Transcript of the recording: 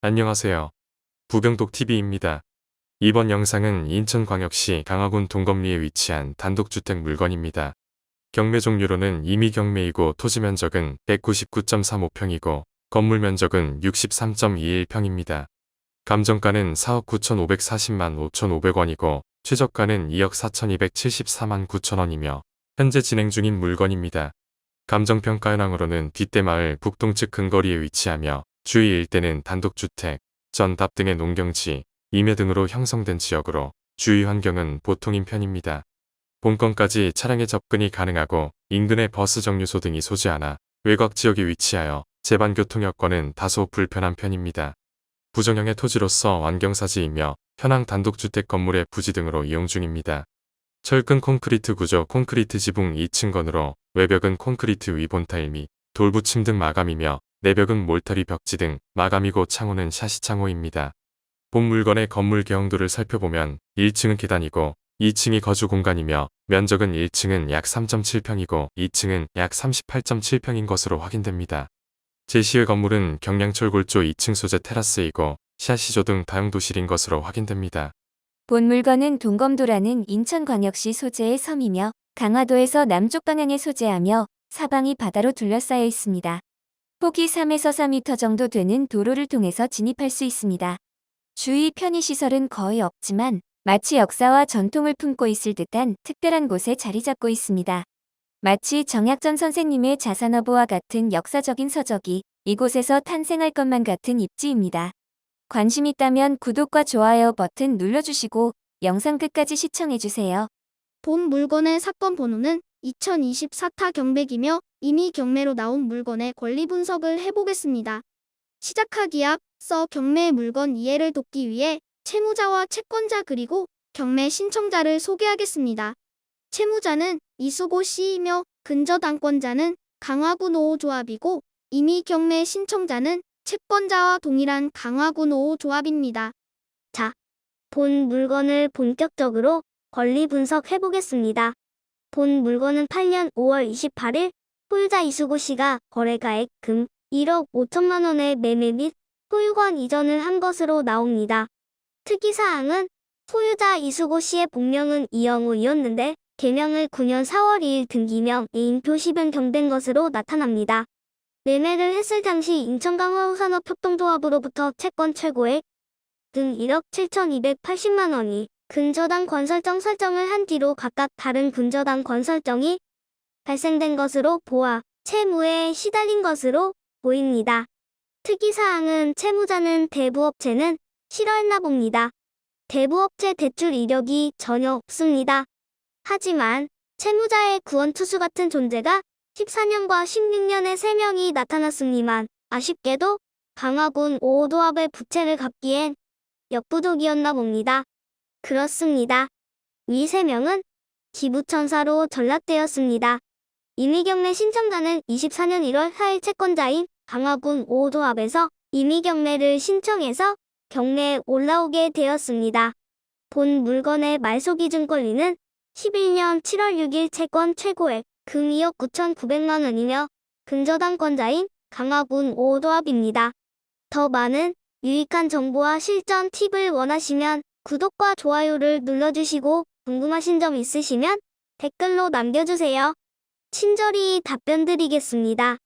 안녕하세요. 부병독TV입니다. 이번 영상은 인천광역시 강화군 동검리에 위치한 단독주택 물건입니다. 경매 종류로는 임의 경매이고 토지 면적은 199.35평이고 건물 면적은 63.21평입니다. 감정가는 4억 9,540만 5,500원이고 최저가는 2억 4,274만 9천원이며 현재 진행 중인 물건입니다. 감정평가 현황으로는 뒷대마을 북동측 근거리에 위치하며 주위 일대는 단독주택, 전답 등의 농경지, 임야 등으로 형성된 지역으로 주위 환경은 보통인 편입니다. 본건까지 차량의 접근이 가능하고 인근의 버스 정류소 등이 소지하나 외곽 지역에 위치하여 제반 교통 여건은 다소 불편한 편입니다. 부정형의 토지로서 완경사지이며 현황 단독주택 건물의 부지 등으로 이용 중입니다. 철근 콘크리트 구조 콘크리트 지붕 2층 건으로 외벽은 콘크리트 위본 타일 및 돌부침 등 마감이며 내벽은 몰타리 벽지 등 마감이고 창호는 샤시 창호입니다. 본 물건의 건물 개형도를 살펴보면 1층은 계단이고 2층이 거주 공간이며 면적은 1층은 약 3.7평이고 2층은 약 38.7평인 것으로 확인됩니다. 제시의 건물은 경량철 골조 2층 소재 테라스이고 샤시조 등 다용도실인 것으로 확인됩니다. 본 물건은 동검도라는 인천광역시 소재의 섬이며 강화도에서 남쪽 방향에 소재하며 사방이 바다로 둘러싸여 있습니다. 폭이 3에서 4m 정도 되는 도로를 통해서 진입할 수 있습니다. 주위 편의시설은 거의 없지만 마치 역사와 전통을 품고 있을 듯한 특별한 곳에 자리 잡고 있습니다. 마치 정약전 선생님의 자산어보와 같은 역사적인 서적이 이곳에서 탄생할 것만 같은 입지입니다. 관심 있다면 구독과 좋아요 버튼 눌러주시고 영상 끝까지 시청해주세요. 본 물건의 사건 번호는 2024타 경백이며 이미 경매로 나온 물건의 권리 분석을 해보겠습니다. 시작하기에 앞서 경매 물건 이해를 돕기 위해 채무자와 채권자 그리고 경매 신청자를 소개하겠습니다. 채무자는 이수고 씨이며 근저당권자는 강화군 5호조합이고 이미 경매 신청자는 채권자와 동일한 강화군 5호조합입니다. 자, 본 물건을 본격적으로 권리 분석해 보겠습니다. 본 물건은 8년 5월 28일 소유자 이수고 씨가 거래가액 금 1억 5천만 원의 매매 및 소유권 이전을 한 것으로 나옵니다. 특이사항은 소유자 이수고 씨의 본명은 이영우이었는데 개명을 9년 4월 2일 등기명 애인 표시 변 경된 것으로 나타납니다. 매매를 했을 당시 인천강화우산업협동조합으로부터 채권 최고액 등 1억 7,280만 원이 근저당 건설정 설정을 한 뒤로 각각 다른 근저당 건설정이 발생된 것으로 보아 채무에 시달린 것으로 보입니다. 특이사항은 채무자는 대부업체는 싫어했나 봅니다. 대부업체 대출 이력이 전혀 없습니다. 하지만 채무자의 구원투수 같은 존재가 14년과 16년에 3명이 나타났습니만 아쉽게도 강화군 5호도합의 부채를 갚기엔 역부족이었나 봅니다. 그렇습니다. 위 3명은 기부천사로 전락되었습니다. 임의경매 신청자는 24년 1월 4일 채권자인 강화군 5호도합에서 임의경매를 신청해서 경매에 올라오게 되었습니다. 본 물건의 말소기준 권리는 11년 7월 6일 채권 최고액 금 2억 9,900만 원이며 근저당권자인 강화군 5호도합입니다. 더 많은 유익한 정보와 실전 팁을 원하시면 구독과 좋아요를 눌러주시고 궁금하신 점 있으시면 댓글로 남겨주세요. 친절히 답변 드리겠습니다.